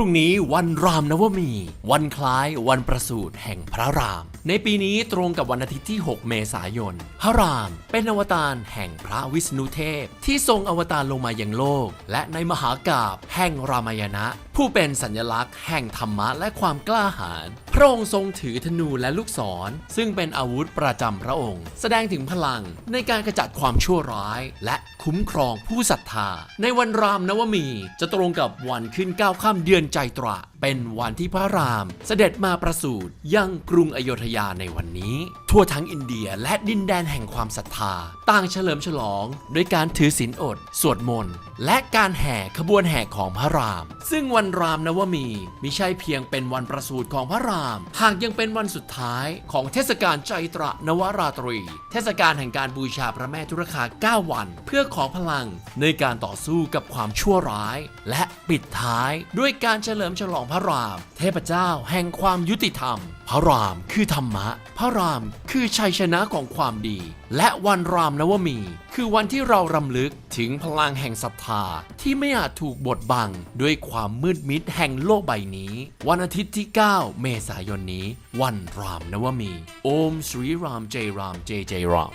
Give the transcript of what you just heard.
รุ่งนี้วันรามนวมี วันคล้ายวันประสูติแห่งพระราม ในปีนี้ตรงกับวันอาทิตย์ที่ 6 เมษายน พระรามเป็นอวตารแห่งพระวิษณุเทพ ที่ทรงอวตารลงมายังโลก และในมหากาบแห่งรามายณะ ผู้เป็นสัญลักษณ์แห่งธรรมะและความกล้าหาญพระองค์ทรงถือธนูและลูกศร ซึ่งเป็นอาวุธประจำพระองค์ แสดงถึงพลังในการกำจัดความชั่วร้าย และคุ้มครองผู้ศรัทธา ในวันรามนวมีจะตรงกับวันขึ้นเก้าข้ามเดือนใจตระเป็นวันที่พระรามเสด็จมาประสูติยังกรุงอโยธยาในวันนี้ ทั่วทั้งอินเดียและดินแดนแห่งความศรัทธา ต่างเฉลิมฉลองด้วยการถือศีลอด สวดมนต์ และการแห่ขบวนแห่ของพระราม ซึ่งวันรามนวมีมิใช่เพียงเป็นวันประสูติของพระราม หากยังเป็นวันสุดท้ายของเทศกาลใจตระนวราตรี เทศกาลแห่งการบูชาพระแม่ทุรคา 9 วัน เพื่อขอพลังในการต่อสู้กับความชั่วร้าย และปิดท้ายด้วยการเฉลิมฉลองพระราม เทพเจ้าแห่งความยุติธรรม พระรามคือธรรมะ พระรามคือชัยชนะของความดี และวันรามนวมี คือวันที่เรารำลึกถึงพลังแห่งศรัทธาที่ไม่อาจถูกบดบัง ด้วยความมืดมิดแห่งโลกใบนี้ วันอาทิตย์ที่ 9 เมษายนนี้ วันรามนวมี โอมสรีรามเจรามเจเจราม